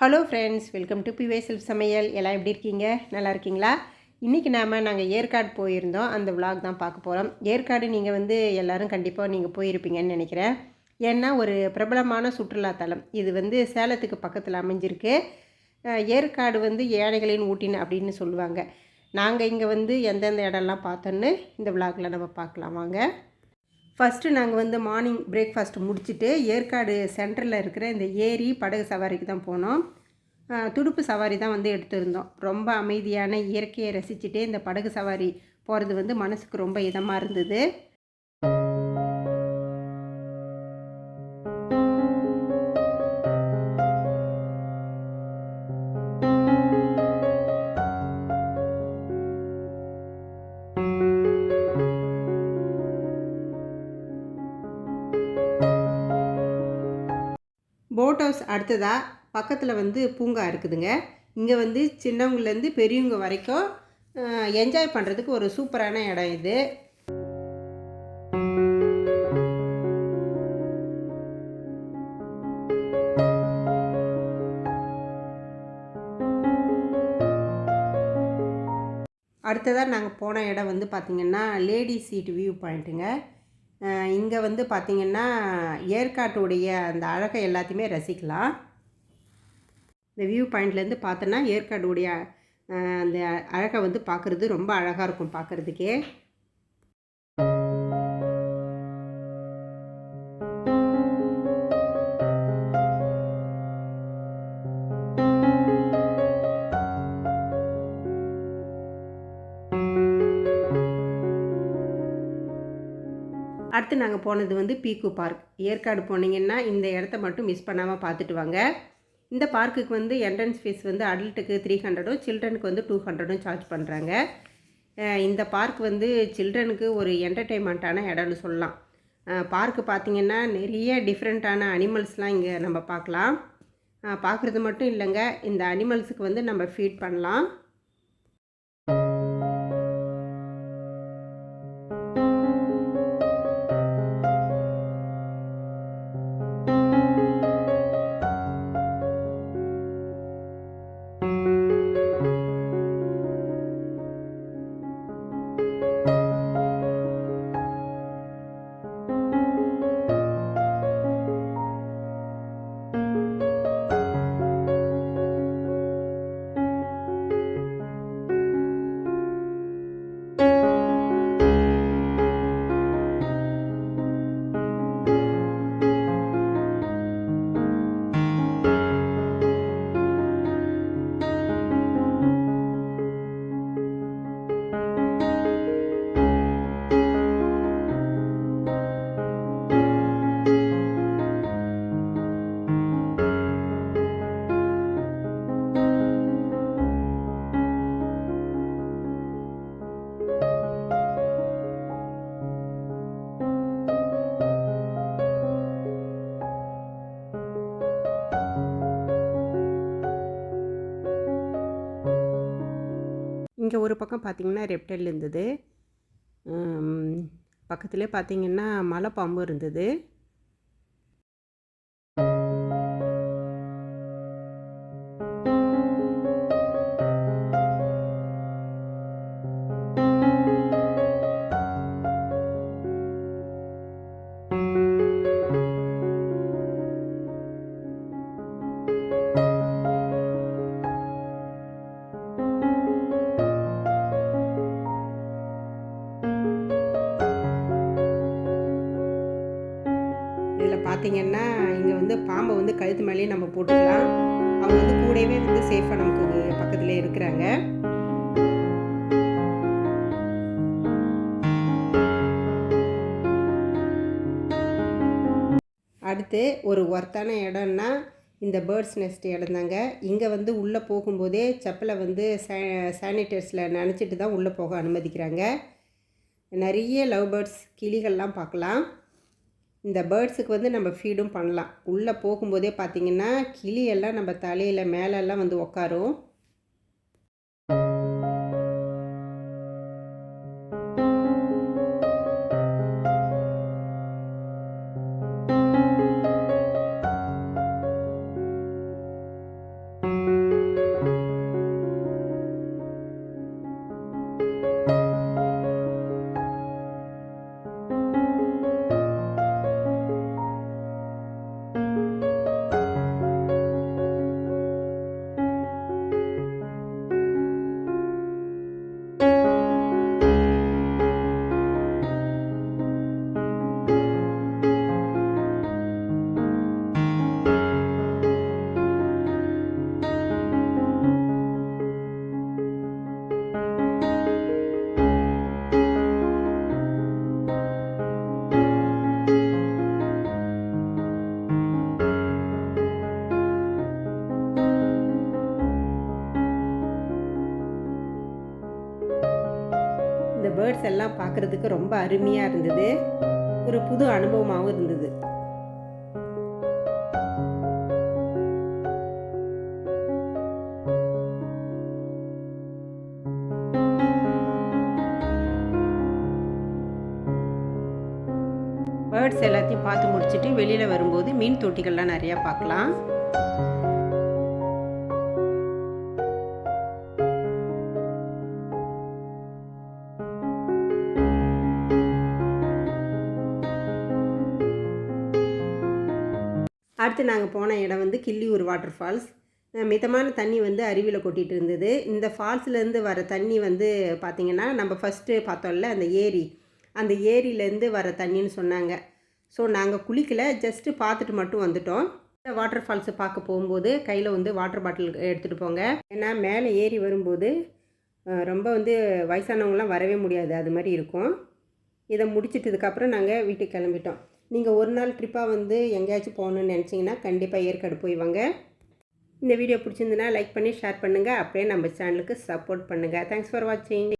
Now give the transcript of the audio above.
Hello friends welcome to பிவே self சமையல் எல்லாம் எப்படி இருக்கீங்க? நல்லா இருக்கீங்களா? இன்றைக்கி நாம் நாங்கள் ஏற்காடு போயிருந்தோம். அந்த விலாக் தான் பார்க்க போகிறோம் ஏற்காடு நீங்கள் வந்து எல்லோரும் கண்டிப்பாக நீங்கள் போயிருப்பீங்கன்னு நினைக்கிறேன். ஏன்னா ஒரு பிரபலமான சுற்றுலாத்தலம் இது வந்து சேலத்துக்கு பக்கத்தில் அமைஞ்சிருக்கு. ஏற்காடு வந்து ஏழைகளின் ஊட்டின்னு அப்படின்னு சொல்லுவாங்க. நாங்கள் இங்கே வந்து எந்தெந்த இடம்லாம் பார்த்தோன்னு இந்த விலாகில் நம்ம பார்க்கலாம். வாங்க. ஃபஸ்ட்டு நாங்கள் வந்து மார்னிங் பிரேக்ஃபாஸ்ட் முடிச்சுட்டு ஏற்காடு சென்டரில் இருக்கிற இந்த ஏரி படகு சவாரிக்கு தான் போனோம். துடுப்பு சவாரி தான் வந்து எடுத்திருந்தோம். ரொம்ப அமைதியான இயற்கையை ரசிச்சுட்டே இந்த படகு சவாரி போகிறது வந்து மனசுக்கு ரொம்ப இதமாக இருந்தது. போட் ஹவுஸ் அடுத்ததாக பக்கத்தில் வந்து பூங்கா இருக்குதுங்க. இங்கே வந்து சின்னவங்கலேருந்து பெரியவங்க வரைக்கும் என்ஜாய் பண்ணுறதுக்கு ஒரு சூப்பரான இடம் இது. அடுத்ததாக நாங்கள் போன இடம் வந்து பார்த்திங்கன்னா லேடி சீட் வியூ பாயிண்ட்டுங்க. இங்கே வந்து பார்த்திங்கன்னா ஏற்காட்டுடைய அந்த அழகை எல்லாத்தையுமே ரசிக்கலாம். இந்த வியூ பாயிண்ட்லேருந்து பார்த்தோன்னா ஏற்காடுடைய அந்த அழகை வந்து பார்க்குறது ரொம்ப அழகாக இருக்கும் பார்க்குறதுக்கே. அடுத்து நாங்கள் போனது வந்து பீக்கு பார்க் ஏற்காடு போனீங்கன்னா இந்த இடத்த மட்டும் மிஸ் பண்ணாமல் பார்த்துட்டு வாங்க. இந்த பார்க்குக்கு வந்து என்ட்ரன்ஸ் ஃபீஸ் வந்து அடல்ட்டுக்கு த்ரீ ஹண்ட்ரடும் சில்ட்ரனுக்கு வந்து டூ ஹண்ட்ரடும் சார்ஜ் பண்ணுறாங்க இந்த பார்க் வந்து சில்ட்ரனுக்கு ஒரு என்டர்டெயின்மெண்ட்டான இடம்னு சொல்லலாம். பார்க்கு பார்த்திங்கன்னா நிறைய டிஃப்ரெண்ட்டான அனிமல்ஸ்லாம் இங்கே நம்ம பார்க்கலாம். பார்க்குறது மட்டும் இல்லைங்க இந்த அனிமல்ஸுக்கு வந்து நம்ம ஃபீட் பண்ணலாம். இங்கே ஒரு பக்கம் பார்த்திங்கன்னா ரெப்டைல் இருந்தது. பக்கத்துலேயே பார்த்தீங்கன்னா மலைப்பாம்பு இருந்தது. இதில் பார்த்தீங்கன்னா இங்கே வந்து பாம்பை வந்து கழுத்து மேலேயே நம்ம போட்டுக்கலாம். அவங்க வந்து கூடவே வந்து சேஃபாக நமக்கு பக்கத்துலேயே இருக்கிறாங்க. அடுத்து ஒரு ஒர்த்தான இடம்னா இந்த பேர்ட்ஸ் நெஸ்ட் இடம் தாங்க. இங்கே வந்து உள்ளே போகும்போதே செப்பலை வந்து சே சானிடைசரில் நினச்சிட்டு தான் உள்ளே போக அனுமதிக்கிறாங்க. நிறைய லவ் பேர்ட்ஸ் கிளிகள்லாம் பார்க்கலாம். இந்த பேர்ட்ஸுக்கு வந்து நம்ம ஃபீடும் பண்ணலாம். உள்ளே போகும்போதே பார்த்தீங்கன்னா கிளியெல்லாம் நம்ம தலையில் மேலெல்லாம் வந்து உக்காரும். பேர்ட்ஸ் எல்லாம் பார்க்குறதுக்கு ரொம்ப அருமையாக இருந்தது. ஒரு புது அனுபவமாகவும் இருந்தது. பேர்ட்ஸ் எல்லாத்தையும் பார்த்து முடிச்சுட்டு வெளியில் வரும்போது மீன் தொட்டிகள்லாம் நிறையா பார்க்கலாம். அடுத்து நாங்கள் போன இடம் வந்து கிள்ளியூர் வாட்டர் ஃபால்ஸ். மிதமான தண்ணி வந்து அருவியில் கொட்டிகிட்டு இருந்தது. இந்த ஃபால்ஸ்லேருந்து வர தண்ணி வந்து பார்த்திங்கன்னா நம்ம ஃபஸ்ட்டு பார்த்தோம்ல அந்த ஏரி. அந்த ஏரியிலேருந்து வர தண்ணின்னு சொன்னாங்க. ஸோ நாங்கள் குளிக்கல ஜஸ்ட்டு பார்த்துட்டு மட்டும் வந்துட்டோம். இந்த வாட்டர் ஃபால்ஸை பார்க்க போகும்போது கையில் வந்து வாட்டர் பாட்டில் எடுத்துகிட்டு போங்க. ஏன்னா மேலே ஏறி வரும்போது ரொம்ப வந்து வயசானவங்களாம் வரவே முடியாது. அது மாதிரி இருக்கும். இதை முடிச்சிட்டதுக்கப்புறம் நாங்கள் வீட்டுக்கு கிளம்பிட்டோம். நீங்கள் ஒரு நாள் ட்ரிப்பாக வந்து எங்கேயாச்சும் போகணுன்னு நினச்சிங்கன்னா கண்டிப்பாக ஏற்காடு போய் வாங்க. இந்த வீடியோ பிடிச்சிருந்துன்னா லைக் பண்ணி ஷேர் பண்ணுங்கள் அப்படியே நம்ம சேனலுக்கு சப்போர்ட் பண்ணுங்கள் தேங்க்ஸ் ஃபார் வாட்சிங்